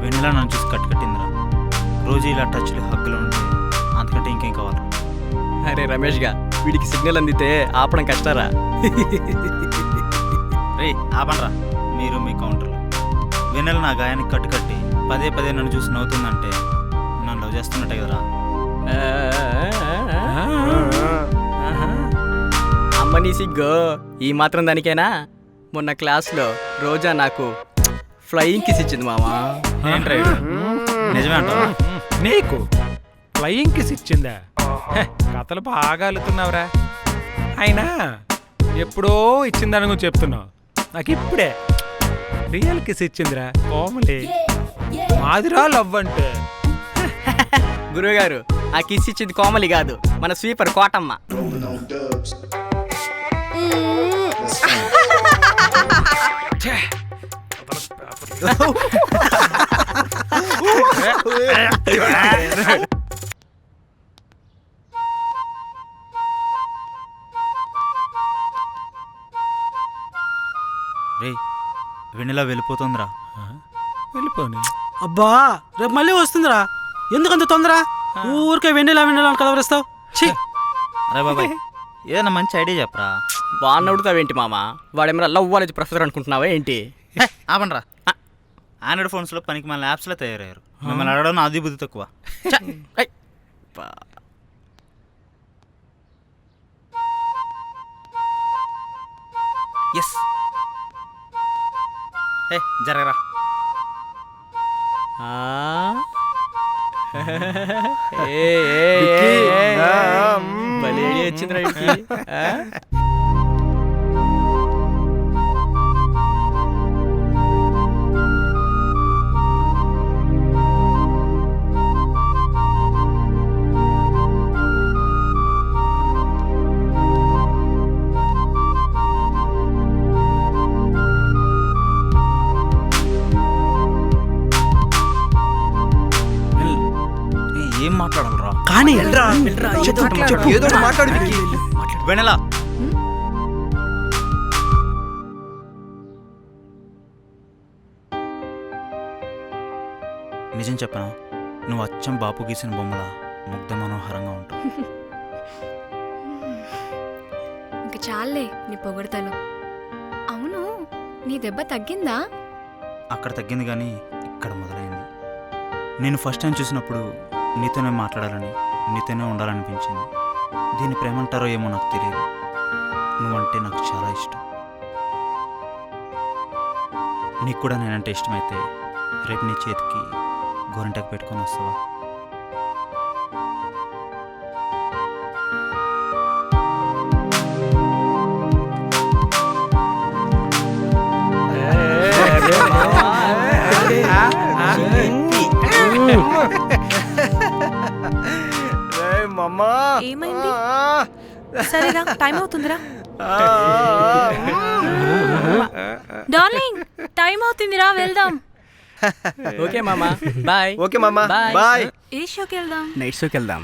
వెన్నెల. నన్ను చూసి కట్టు కట్టిందిరా. రోజు ఇలా టచ్లు హక్కులు ఉంటే అంతకంటే ఇంకేం కావాలి అరే రమేష్గా వీడికి సిగ్నల్ అందితే ఆపడం కష్టారా? రే ఆపండ్రా. మీరు మీ కౌంటర్లు. వెన్నెల నా గాయానికి కట్టు కట్టి పదే పదే నన్ను చూసి నవ్వుతుందంటే నన్ను లవ్ చేస్తున్నట్టే కదరా. అమ్మ నీ సిగ్గు. ఈ మాత్రం దానికేనా? మొన్న క్లాస్లో రోజా నాకు ఫ్లయింగ్ కిస్ ఇచ్చింది మామా. ఏంట్రా ఇది? నిజమే అంటావా? నీకు ఫ్లయింగ్ కిస్ ఇచ్చిందా? హె, కథలు బాగా అల్లుతున్నావురా. అయినా ఎప్పుడో ఇచ్చిందని చెప్తున్నావు. నాకు ఇప్పుడే. రియల్ కిస్ ఇచ్చిందిరా కోమలి. మాదిరా లవ్ అంటే గురువుగారు ఆ కిస్ ఇచ్చింది కోమలి కాదు మన స్వీపర్ కోటమ్మ. వెన్నెల వెళ్ళిపోతుందిరా. వెళ్ళిపోని. అబ్బా రేపు మళ్ళీ వస్తుందిరా. ఎందుకంత తొందర? ఊరికే వెన్నెలా వెన్నెలా అని కలవరిస్తావు? ఛీ. అరే బాబాయ్ ఏదైనా మంచి ఐడియా చెప్పరా? వాడిని అడుగుతావేంటి మామ? వాడేమన్నా లవ్ కాలేజ్ ప్రొఫెసర్ అనుకుంటున్నావా ఏంటి? హే, ఆపండ్రా. ఆండ్రాయిడ్ ఫోన్స్లో పనికి మన యాప్స్లో తయారయ్యారు. మిమ్మల్ని అడగడం అది బుద్ధి తక్కువ. ఎస్. ఏ జరగరా? ఏ, ఏ, ఏ, ఏ, ఏ. భలే ఐడియా వచ్చిందిరా వీడికి. ఆ? ఏదో ఒకటి మాట్లాడు విక్కీ. వెనెలా నిజం చెప్పనా? నువ్వు అచ్చం బాపు గీసిన బొమ్మల ముగ్ధ మనోహరంగా ఉంటావు ఇంక చాలే నీ పొగడతలు అవును నీ దెబ్బ తగ్గిందా? అక్కడ తగ్గింది కానీ ఇక్కడ మొదలైంది. నేను ఫస్ట్ టైం చూసినప్పుడు నీతోనే మాట్లాడాలని నీతోనే ఉండాలనిపించింది దీన్ని ప్రేమంటారో ఏమో నాకు తెలియదు నువ్వంటే నాకు చాలా ఇష్టం నీకు కూడా నేనంటే ఇష్టమైతే రేపు నీ చేతికి గోరింటకు పెట్టుకొని వస్తావా ఏమైంది? సరేరా టైం అవుతుందిరా. డార్లింగ్ టైం అవుతుందిరా వెళ్దాం. ఓకే మామా బాయ్ ఓకే మామా Bye. బాయ్ ఏ షోకి వెళ్దాం? నైట్ షోకి వెళ్దాం.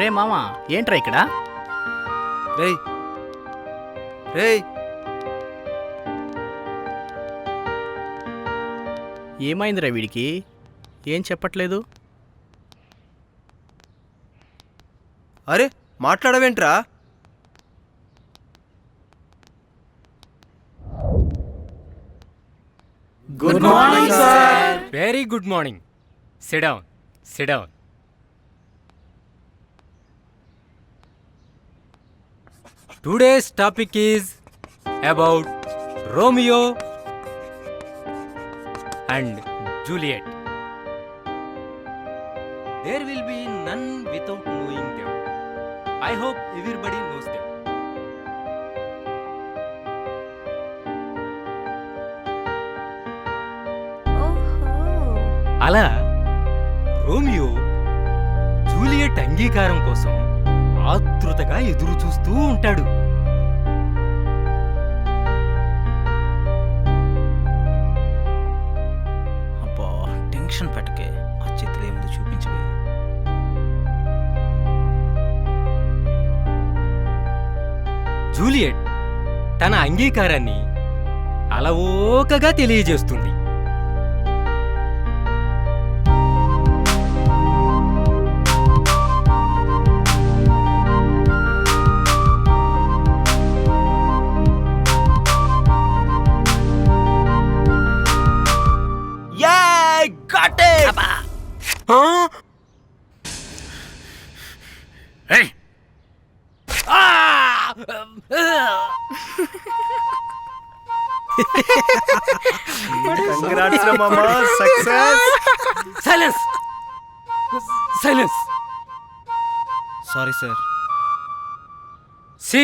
రే మామా ఏంట్రా ఇక్కడ? రేయ్. రేయ్. ఏమైందిరా వీడికి? ఏం చెప్పట్లేదు? అరే మాట్లాడవేంట్రా? Good morning sir very good morning sit down sit down today's topic is about Romeo and Juliet there will be none without knowing them I hope everybody knows them అలా రోమియో జూలియట్ అంగీకారం కోసం ఆతృతగా ఎదురు చూస్తూ ఉంటాడు. అబ్బా tension పెట్టకే ఆ చేతులు ఏముందో చూపించవే. జూలియట్ తన అంగీకారాన్ని అలవోకగా తెలియజేస్తుంది. కంగ్రాట్స్ రా మామా success silence silence sorry sir see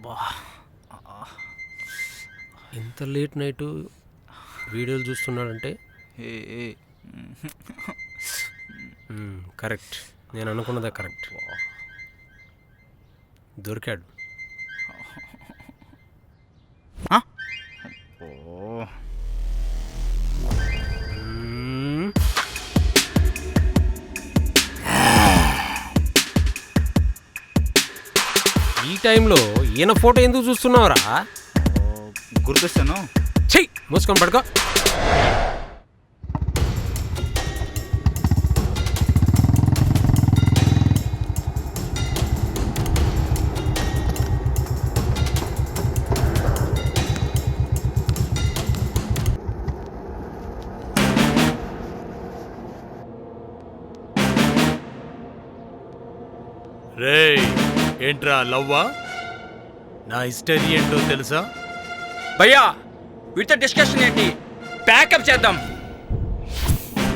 అబ్బా. ఇంత లేట్ నైట్ వీడియోలు చూస్తున్నాడంటే? ఏ ఏ. కరెక్ట్. నేను అనుకున్నదే కరెక్ట్. దొరికాడు. ఈ టైంలో ఈయన ఫోటో ఎందుకు చూస్తున్నావురా? గుర్తొస్తాను చెయ్యి మూసుకొని పడుకో. రేయ్ ఏంట్రా లవ్వా? నా హిస్టరీ ఏంటో తెలుసా? భయ్యా వీటితో డిస్కషన్ ఏంటి? ప్యాకప్ చేద్దాం.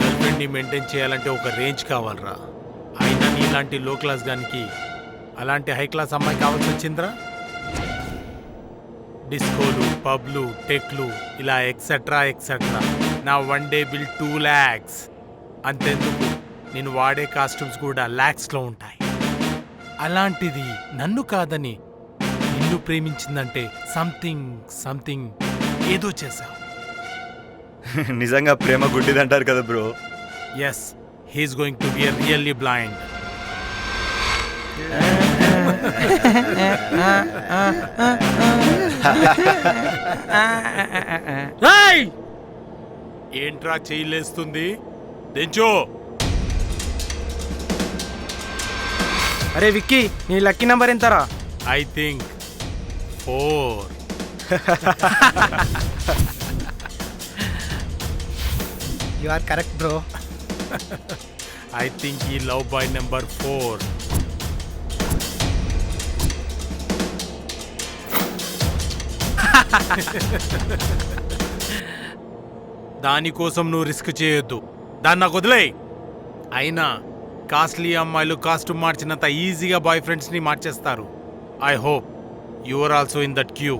గర్ల్ఫ్రెండ్ని మెయింటైన్ చేయాలంటే ఒక రేంజ్ కావాలరా. అయినా నీలాంటి లో క్లాస్ గానికి అలాంటి హై క్లాస్ అమ్మాయి కావాల్సి వచ్చిందిరా? డిస్కోలు పబ్లు టెక్లు ఇలా ఎక్సెట్రా ఎక్సెట్రా నా one day bill two lakhs అంతెందుకు? నేను వాడే కాస్ట్యూమ్స్ కూడా ల్యాక్స్లో ఉంటాయి. అలాంటిది నన్ను కాదని నిన్ను ప్రేమించిందంటే సంథింగ్ సంథింగ్ ఏదో చేశా నిజంగా ప్రేమ గుడ్డిదంటారు కదా bro. Yes he's going to be really blind ఏంట్రా చేయలేస్తుంది తెంచో అరే విక్కీ నీ లక్కీ నంబర్ ఎంతరా? I think four you are correct bro I think ఈ లవ్ బాయ్ నెంబర్ ఫోర్ దానికోసం నువ్వు రిస్క్ చేయొద్దు. దాన్ని నాకు వదిలేయ్. అయినా కాస్ట్లీ అమ్మాయిలు కాస్ట్యూమ్ మార్చినంత ఈజీగా బాయ్ ఫ్రెండ్స్ని మార్చేస్తారు. I hope you are also in that queue!